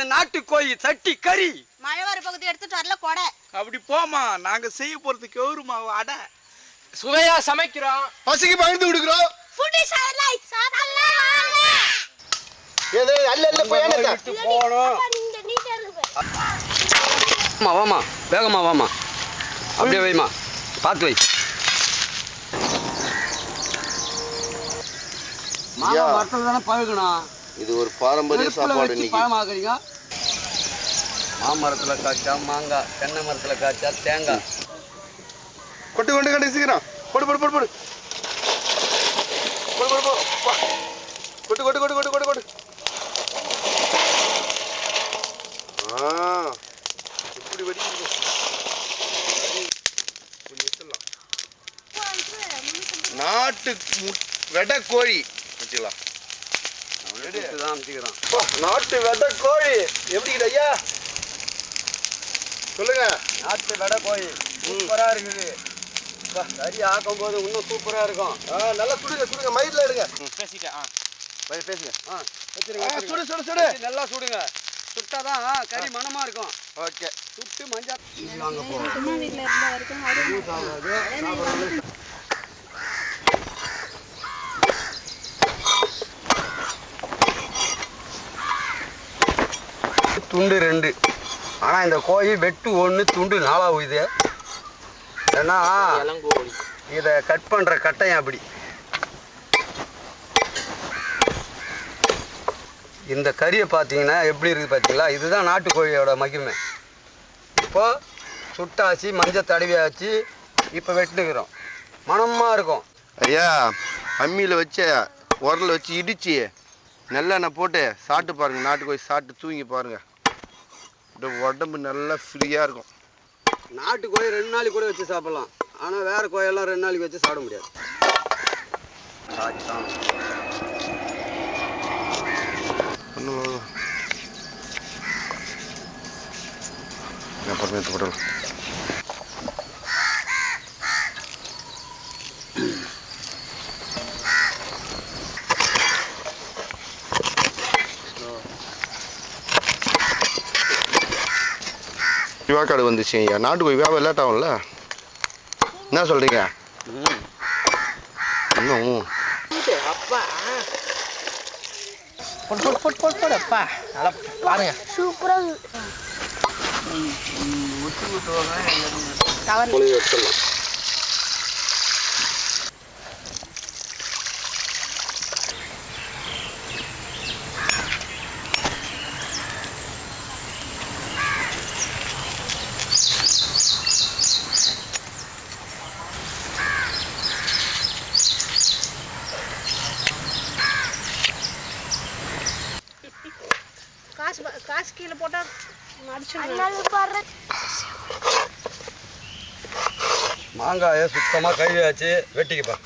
செய்யறது நாட்டுக்கோழி சட்டி கறி. மழை வர பகுதி எடுத்துட்டு வரல கொடை. அப்படி போமா நாங்க செய்ய போறது கௌருமா அடை? சுவையா சமைக்கிறோம். பசிக்கு பகிர்ந்து கொடுக்குறோம் ஃபுட்டி அல்ல அல்ல போய் நீட்டா இருக்கு வாமா வேகமா வாமா அப்படியே வைமா பார்த்து வை. மாமா. மரத்தில் தானே பழகணும் இது ஒரு பாரம்பரிய சாப்பாடு இன்னைக்கு. பழமாக்குறீங்க. மாமரத்துல காய்ச்சா மாங்காய் தென்னை மரத்துல காய்ச்சா தேங்காய். கொட்டு கொண்டு கண்டு சீக்கிரம். போடு போடு போடு போடு. போடு போடு. கொட்டு கொட்டு கொட்டு கொட்டு கொட்டு கொட்டு. ஆ கொஞ்சம் விட்டுடலாம். நாட்டு வெடை கோழி. வச்சுக்கலாம். நாட்டு வெடை கோழி. எப்படி ஐயா? சொல்லுங்க. நாட்டு வெடை கோழி சூப்பரா இருக்குது. கறி ஆக்கும் போது இன்னும் சூப்பரா இருக்கும். ஆ, நல்லா சுடுங்க சுடுங்க. மயிரில் எடுங்க பேசிட்டேன் ஆ. பை- பேசுங்க. ஆ, வச்சிருங்க. சுடு சுடு சுடு. நல்லா சுடுங்க. சுட்டாதான் கறி மணமா இருக்கும். ஓகே. சுட்டு மஞ்சள் வாங்க அம்மா வீட்ல இருந்த வரைக்கும் வரும் துண்டு ரெண்டு. ஆனால் இந்த கோழி வெட்டு ஒன்று துண்டு நாலா இது. ஏன்னா இதை கட் பண்ணுற கட்டையும் அப்படி. இந்த கறியை பார்த்தீங்கன்னா எப்படி இருக்குது பார்த்தீங்களா? இதுதான் நாட்டுக்கோழியோட மகிமை. இப்போ சுட்டாச்சு மஞ்சள் தடவியாச்சு இப்போ வெட்டுனுக்கிறோம் மனமாக இருக்கும். ஐயா அம்மியில் வச்சு உரல் வச்சு இடிச்சு நல்லெண்ணெய் போட்டு சாப்பிட்டு பாருங்கள் நாட்டுக்கோழி சாப்பிட்டு தூங்கி பாருங்கள் இந்த உடம்பு நல்லா ஃப்ரீயாக இருக்கும். நாட்டுக்கோழி ரெண்டு நாளைக்கு கூட வச்சு சாப்பிடலாம். ஆனால் வேற கோயெல்லாம் ரெண்டு நாளைக்கு வச்சு சாப்பிட முடியாது. எடுத்து போடலாம் விவாக்காடு வந்துச்சு. ஐயா நாட்டுக்கோழி வியாபாரம் லேட் ஆகும்ல என்ன சொல்கிறீங்க இன்னும் அப்பா. போடு அப்பா. நல்லா பாருங்க. சூப்பரா கோழி எடுத்துடலாம் காசு ப- காசு கீழே போட்டா மடிச்சு மாங்காயை சுத்தமாக கழுவியாச்சு வெட்டிக்கப்பா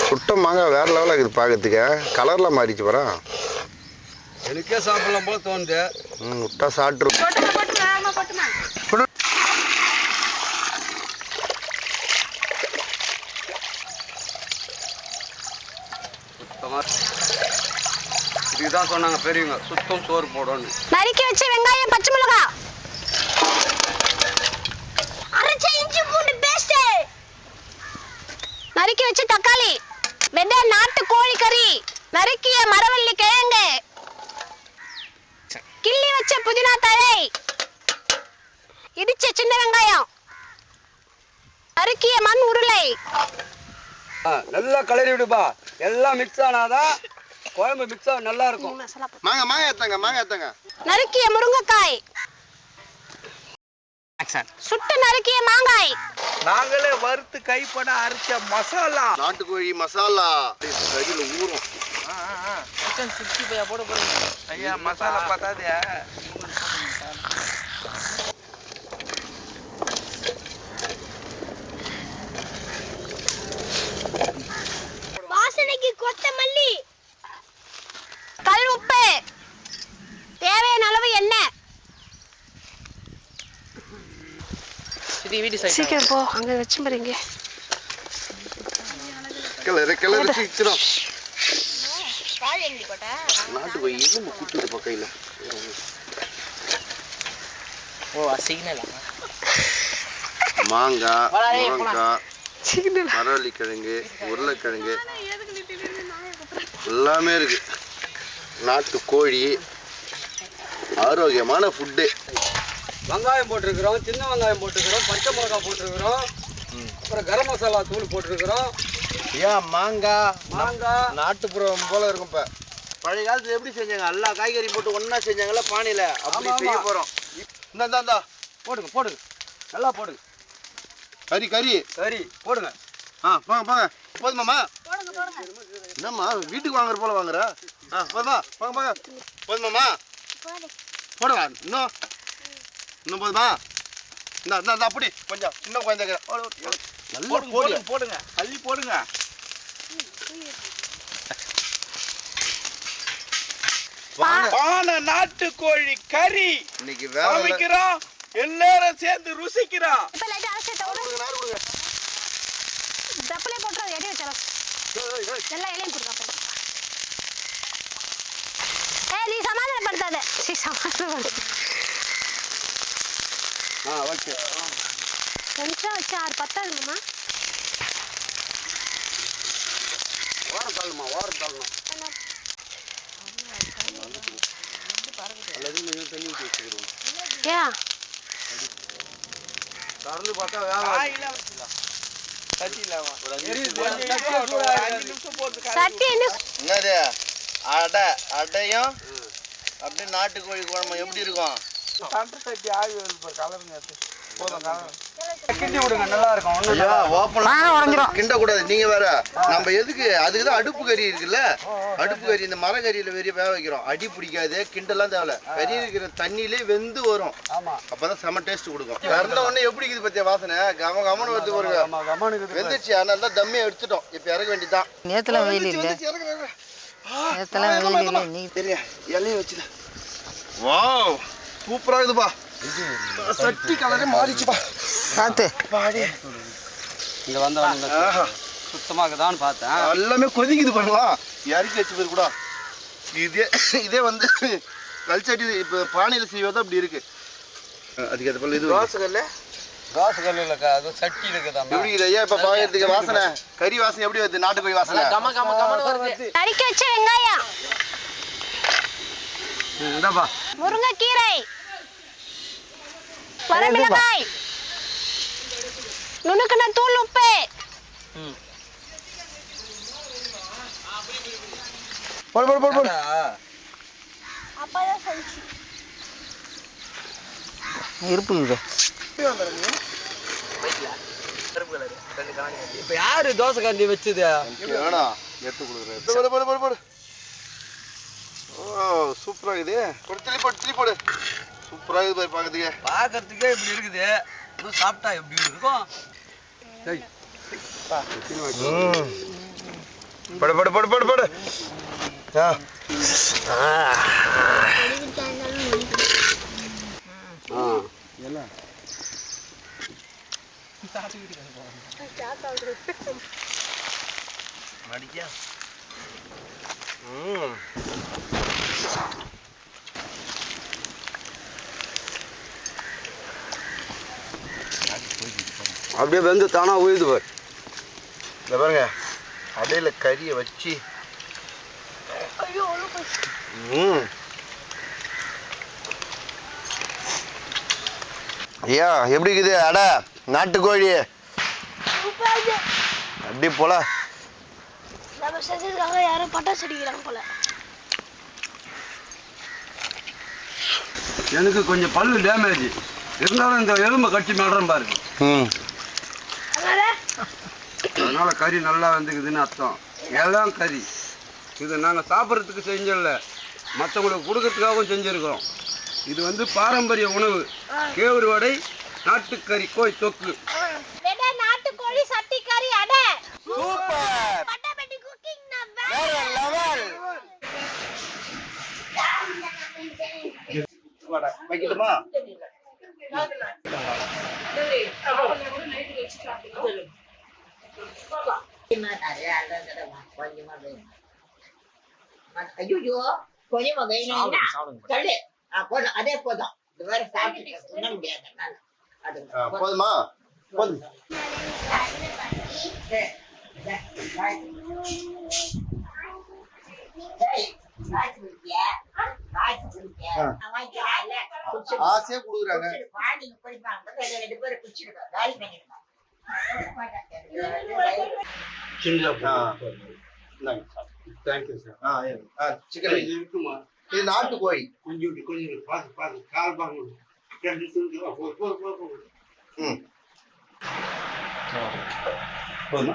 சுட்ட மாங்காய் வேற லெவலில் இருக்குது பார்க்கறதுக்கு கலரில் மாறிச்சு வரேன் எனக்கே சாப்பிடலாம் போல தோணுது. ம் விட்டா சாப்பிட்ரு தான் சொன்னாங்க பெரியவங்க. சுத்தம் சோறு போடணும்னு நறுக்கி வச்ச வெங்காயம் பச்சை மிளகா. அரைச்ச இஞ்சி பூண்டு பேஸ்ட் நறுக்கி வச்ச தக்காளி வெந்த நாட்டு கோழி கறி நறுக்கிய மரவள்ளி கிழங்கு. கிள்ளி வச்ச புதினா தழை. இடிச்ச சின்ன வெங்காயம். நறுக்கிய மண் உருளை. நல்லா கலரி விடுப்பா. எல்லாம் மிக்ஸ் ஆனாதான் குழம்பு மிக்ஸ் ஆக நல்லா இருக்கும் மாங்காய் மாங்காய் ஏத்தாங்க மாங்காய் ஏத்தாங்க நறுக்கிய முருங்கைக்காய். சுட்டு நறுக்கிய மாங்காய். நாங்களே வறுத்து கைப்பட அரைச்ச மசாலா. நாட்டுக்கோழி மசாலா. கையில் ஊறும். சிக்ஸ்டி ஃபைவ் போட போறீங்க. ஐயா மசாலா பார்த்தாதே சீக்கிரம் போ. அங்க வச்சு பாருங்க கிளறு கிளறு சீக்கிரம் நாட்டு போய் எலும்பு குத்துது பக்கையில ஓ சிக்னலா மாங்காய் முருங்காய் சீக்கிரம் மரவள்ளிக்கிழங்கு உருளைக்கிழங்கு. எல்லாமே இருக்கு. நாட்டு கோழி. ஆரோக்கியமான ஃபுட்டு வெங்காயம் போட்டிருக்கிறோம் சின்ன வெங்காயம் போட்டிருக்கிறோம் பச்சை மிளகாய் போட்டிருக்கிறோம் அப்புறம் கரம் மசாலா தூள் போட்டிருக்கிறோம். ஏன் மாங்காய் மாங்காய் நாட்டுப்புறம் போல இருக்கும் இப்ப. பழைய காலத்துல எப்படி செஞ்சாங்க? எல்லா காய்கறி போட்டு ஒண்ணா செஞ்சாங்கல்ல பானையில. அப்படி செய்ய. போறோம். இந்த இந்த இந்த. போடுங்க போடுங்க. நல்லா போடுங்க. கறி கறி. சரி போடுங்க. ஆ போங்க போங்க. போதுமாம்மா என்னம்மா வீட்டுக்கு வாங்குற போல வாங்குற? ஆ போதுமா போங்க போங்க. போதுமாம்மா போடுங்க இன்னும். இன்னும் போதுமா இந்த அப்படி. கொஞ்சம் சின்ன குழந்தைங்க நல்லா போடு போடுங்க போடுங்க. அள்ளி போடுங்க. நாட்டுக்கோழி கறி. இன்னைக்கு. சமைக்கிறோம் எல்லாரும் சேர்ந்து ருசிக்கிறோம். தப்பலே போட்டு எடி வச்சிடலாம் எல்லா இலையும் கொடுங்க ஏய் நீ சமாதானப்படுத்தாத. சீ சமாதானப்படுத்த. ஆ ஓகே கொஞ்சம் வச்சு ஆறு பத்தாதுங்கம்மா ஓரம் தள்ளணுமா? ஓரம் தள்ளணும். திறந்து பார்த்தா வேலை சட்டி என்ன? என்னது? அடை அடையும். அப்படியே நாட்டுக்கோழி குழம்பு எப்படி இருக்கும்? கிண்டி விடுங்க நல்லா இருக்கும் ஒண்ணும் ஐயா ஓப்பன் கிண்ட கூடாது நீங்க வேற நம்ம எதுக்கு அதுக்கு தான் அடுப்பு கறி இருக்குல்ல? அடுப்பு கறி இந்த மர கறியில வெறிய வேக வைக்கிறோம். அடி பிடிக்காது கிண்டெல்லாம் தேவையில்ல. கறி இருக்கிற தண்ணியிலே வெந்து வரும். ஆமா. அப்பதான் செம டேஸ்ட் கொடுக்கும். திறந்த உடனே எப்படி இருக்குது பத்தியா வாசனை? கம கமனு வருது கமானுக்கு வெந்துச்சு அதனால தான் தம்மியை எடுத்துட்டோம். இப்ப இறக்க வேண்டியதான் நேத்துல வெயில் இல்ல. நேத்துல வெயில் இல்ல நீ தெரியா இலைய வச்சுத வாவ். சூப்பரா இருக்குதுப்பா சட்டி கலரே மாறிச்சுப்பா காத்து பாடி இங்க ஆஹா. சுத்தமாக்குதான்னு பார்த்தேன். எல்லாமே கொதிக்குது பாருங்களா. இறக்கி வச்சு போயிரு கூட. இதே இதே வந்து கல்ச்சட்டி இப்போ பானையில் செய்வதா அப்படி இருக்கு. அதுக்கு அது போல இது தோசைக்கல்ல தோசை கல்லுல அது சட்டி இருக்குதாம்மா. எப்படி இருக்குது ஐயா? இப்போ பாக்கிறதுக்கு வாசனை. கறி வாசனை எப்படி வருது? நாட்டுக்கோழி வாசனை. கம கம கமன்னு வருது. நறுக்கி வச்ச வெங்காயம். ம், இந்தாப்பா. முருங்கைக்கீரை. வரமிளகாய் நுணுக்குன தூள் உப்பு போடு போடு போடு போடு இருப்புங்க இப்ப யாரு தோசை கண்டி வச்சது வேணாம் எடுத்து கொடுக்குறேன் போடு போடு போடு போடு ஓ சூப்பரா இருக்குது போடு திருப்பி போடு திருப்பி போடு இருக்குது பாரு பார்க்கறதுக்கு பாக்கிறதுக்கே இப்படி இருக்குது. இன்னும் சாப்பிட்டா எப்படி இருக்கும்? போடு போடு போடு போடு போடு. ஆ. ஆ. மடிக்கா ம். அப்படியே வெந்து தானா உழுது பாரு. இந்த பாருங்க அடையில கறியை வச்சு. ம். ஐயா எப்படி இருக்குது அடை நாட்டுக்கோழி? அப்படி போல. நம்ம செஞ்சதுக்காக யாரும் பட்டாசு அடிக்கிறாங்க போல. எனக்கு கொஞ்சம் பல்லு டேமேஜ் இருந்தாலும் இந்த எலும்பை கட்டி மேடுறேன் பாருங்க. ம். அதனால கறி நல்லா வந்துக்குதுன்னு அர்த்தம். எல்லாம் கறி. இது நாங்கள் சாப்பிட்றதுக்கு செஞ்சல மற்றவங்களுக்கு கொடுக்கறதுக்காகவும் செஞ்சுருக்கிறோம். இது வந்து பாரம்பரிய உணவு. கேவுரு வடை நாட்டுக்கறி கோய் தொக்கு. நாட்டுக்கோழி சட்டி கறி அடை. சூப்பர். பட்டாபட்டி குக்கிங் வேற லெவல். வைக்கட்டுமா? ஐயோ கொஞ்சமா வேணும்னா சொல்லு போதும் அதே போதும் இது வேற சாப்பிட்டு உண்ண முடியாது அது போதுமா போதும் ஆசையா குடுக்குறாங்க குடிப்பாங்க. ரெண்டு பேரும் குடிச்சிடுங்க. தேங்க்யூ சார் ஆ. ஆ, சிக்கன். இருக்குமா? இது நாட்டு கோழி. கொஞ்சம் கொஞ்சம் பார்த்து பார்த்து கால் பாங்க ம். போதுமா?